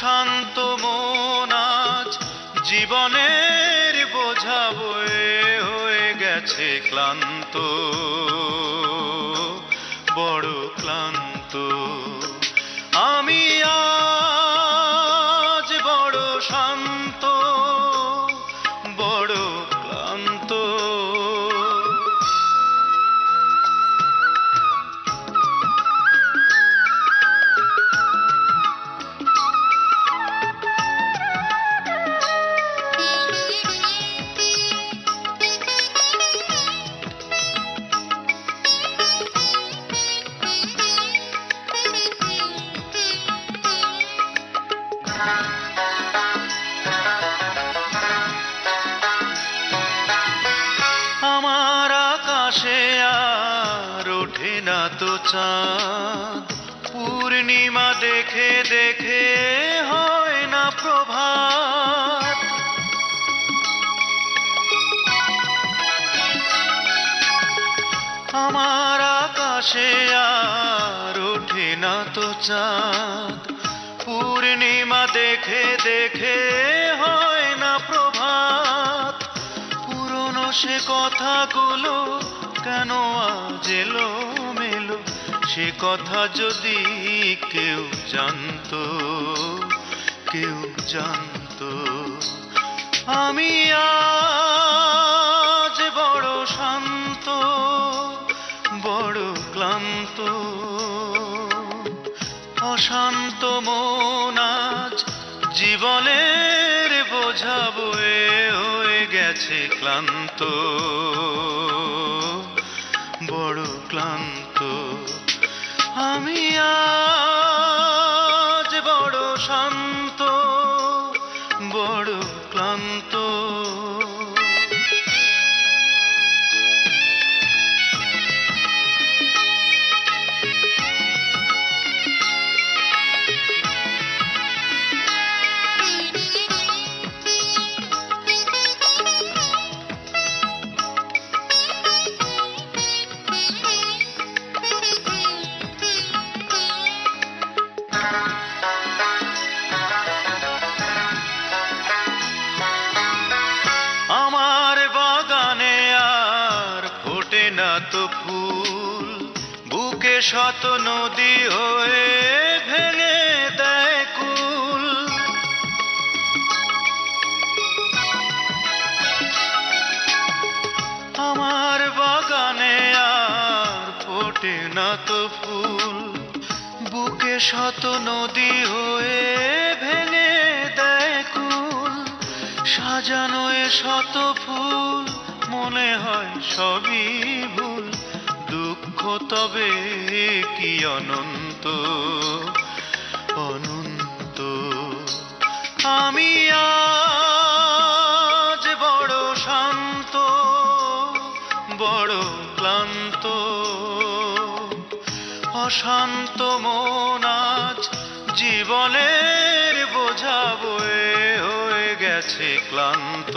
শান্ত মন আজ জীবনের বোঝা বয়ে হয়ে গেছে ক্লান্ত বড় ক্লান্ত। না তো চাঁদ। পূর্ণিমা দেখে দেখে হয় না প্রভাত। আমার আকাশে আর ওঠে না তো চাঁদ। পূর্ণিমা দেখে দেখে হয় না প্রভাত। পুরনো সে কথাগুলো কেন আজ এলো মেলো সে কথা যদি কেউ জানতো কেউ জানতো। আমি আজ বড় শান্ত, বড় ক্লান্ত। অশান্ত মন আজ জীবনের বোঝা বয়ে হয়ে গেছে ক্লান্ত। বড় ক্লান্ত। আমি আজ শত নদী হয়ে ভেঙে দেয় কুল। আমার বাগানে আর ফোটে না তো ফুল। বুকে শত নদী হয়ে ভেঙে দেয় কুল। সাজানো শত ফুল, মনে হয় সবই ভুল। তবে কি অনন্ত? অনন্ত। আমি আজ বড় শান্ত, বড় ক্লান্ত। অশান্ত মন আজ জীবনের বোঝা বয়ে হয়ে গেছে ক্লান্ত।